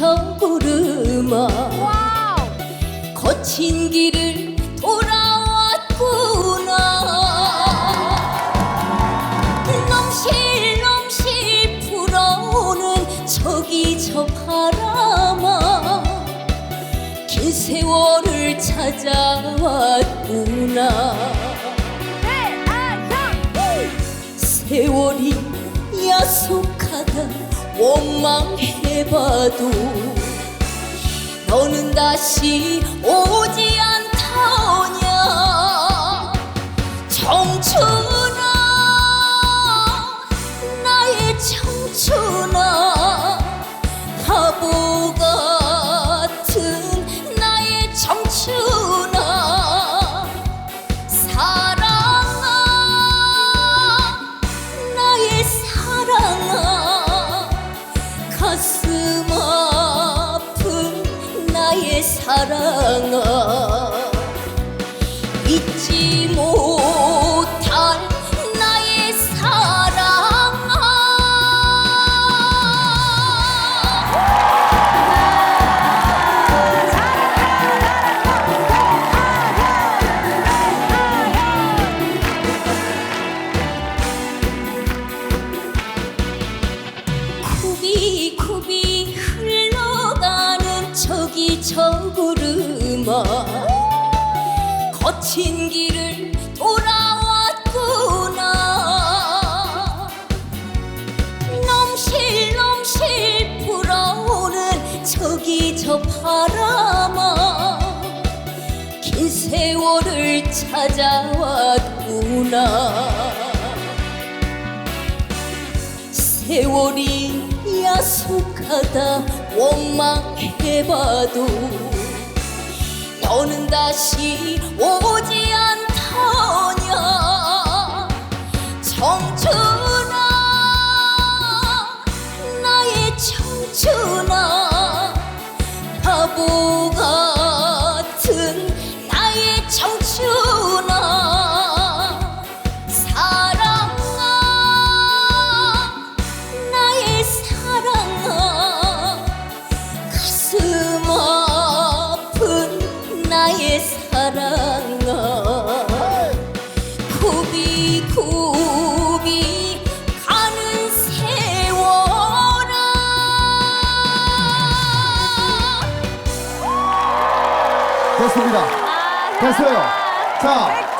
저구르마 거친 길을 돌아왔구나. 넘실넘실 불어오는 저기 저 바람아 긴 세월을 찾아왔구나. 네, 아, 세월이 야속하다. 원망해봐도 너는 다시 오지 않더냐. 청춘 사랑아. 잊지 못 거친 길을 돌아왔구나. 넘실넘실 불어오는 저기 저 바람아. 긴 세월을 찾아왔구나. 세월이 야속하다 원망해봐도 너는 다시 오 사랑아 가슴 아픈 나의 사랑아 굽이굽이 가는 세월아 됐습니다. 됐어요. 자,